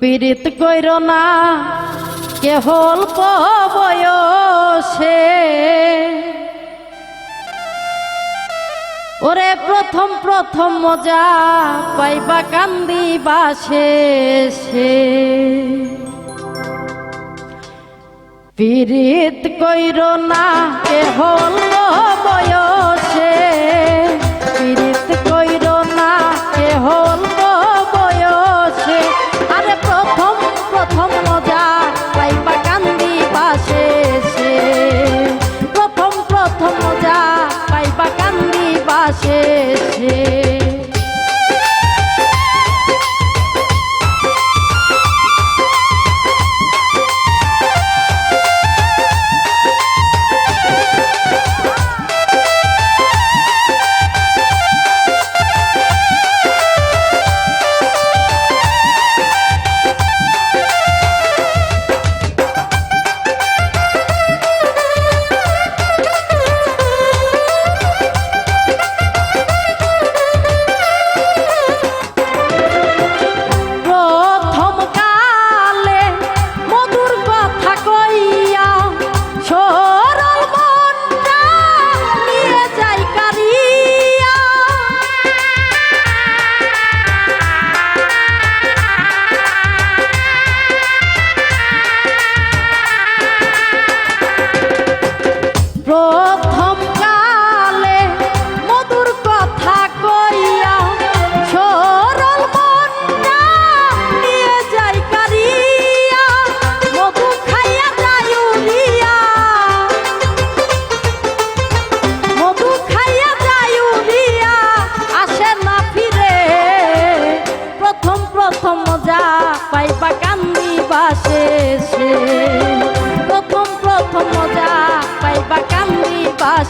পীড়িত কইর না কে হল বয়সে। ওরে প্রথম প্রথম মজা পাইবা কান্দি বাসে পীড়িত কইর না কে হল বয়স। Oh,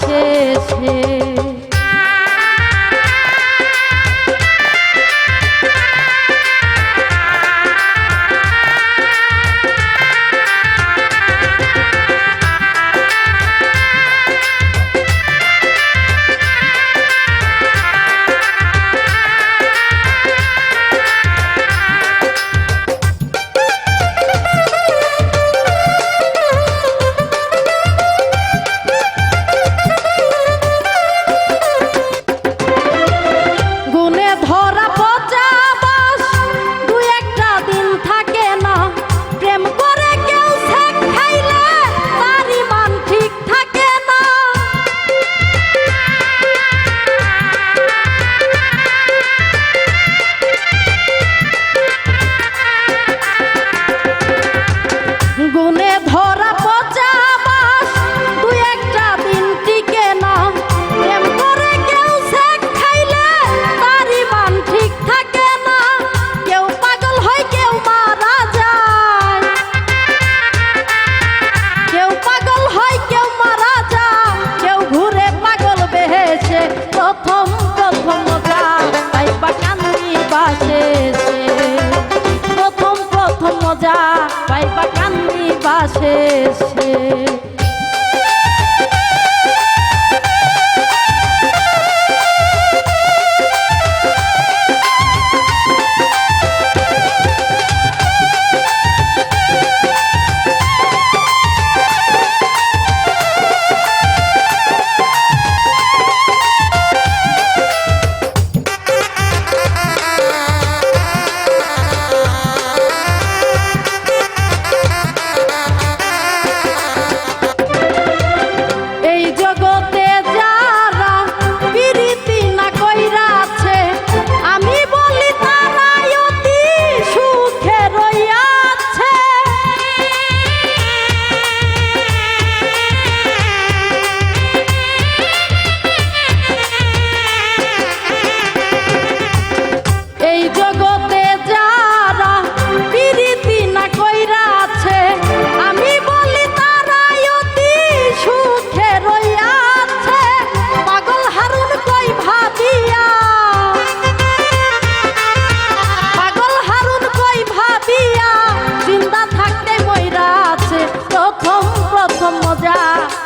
শেষে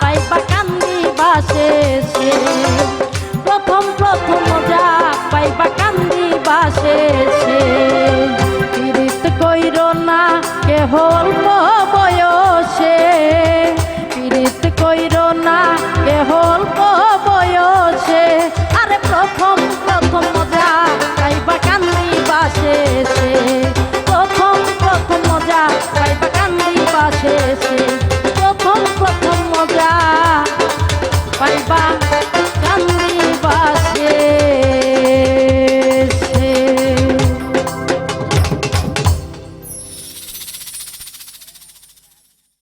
পাইবা কান্দি বাসে প্রথম প্রথম যা পাইবা কান্দে বাজ